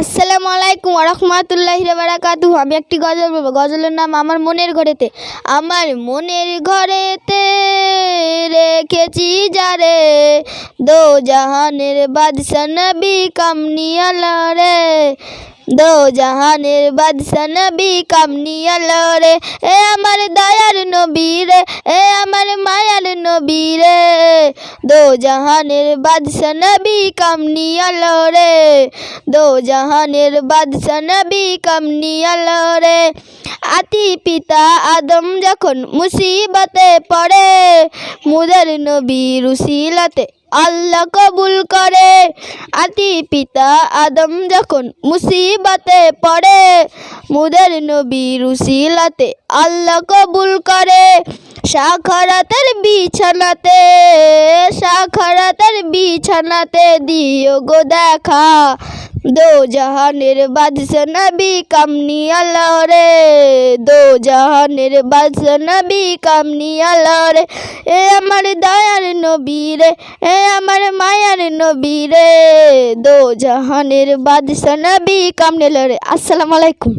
আসসালামু আলাইকুম রহমতুল্লাহ বারাকাতু আমি একটি গজল বলব। গজলের নাম আমার মনের ঘরেতে। আমার মনের ঘরেতে রেখেছি যারে। দো জাহানের বাদশা নবী কামনিয়ালা রে। দো জাহানের বাদশা নবী কামনিয়ালা রে। এ আমার দয়ার নবী রে। এ আমার মায়ার নবী রে দো জাহানের বাদশা নবী কামনিয়ালা রে দো জাহানের বাদশা নবী কামনিয়ালা রে আতি পিতা আদম যখন মুসিবতে পড়ে, মুদের নবী রুসিলাতে আল্লাহ কবুল করে। আতি পিতা আদম যখন মুসিবতে পড়ে, মুদের নবী রুসিলাতে আল্লাহ কবুল করে। সাখারাতের বিছানাতে সাখারাতের বিছানাতে দিও গো দেখা। দো জাহানের বাদশা নবী কামনি আল্লাহ রে, দো জাহানের বাদশা নবী কামনি আল্লাহ রে। এ আমার দয়ার নবী রে, এ আমার মায়ার নবী রে। দো জাহানের বাদশা নবী কামনি আল্লাহ রে। আসসালামু আলাইকুম।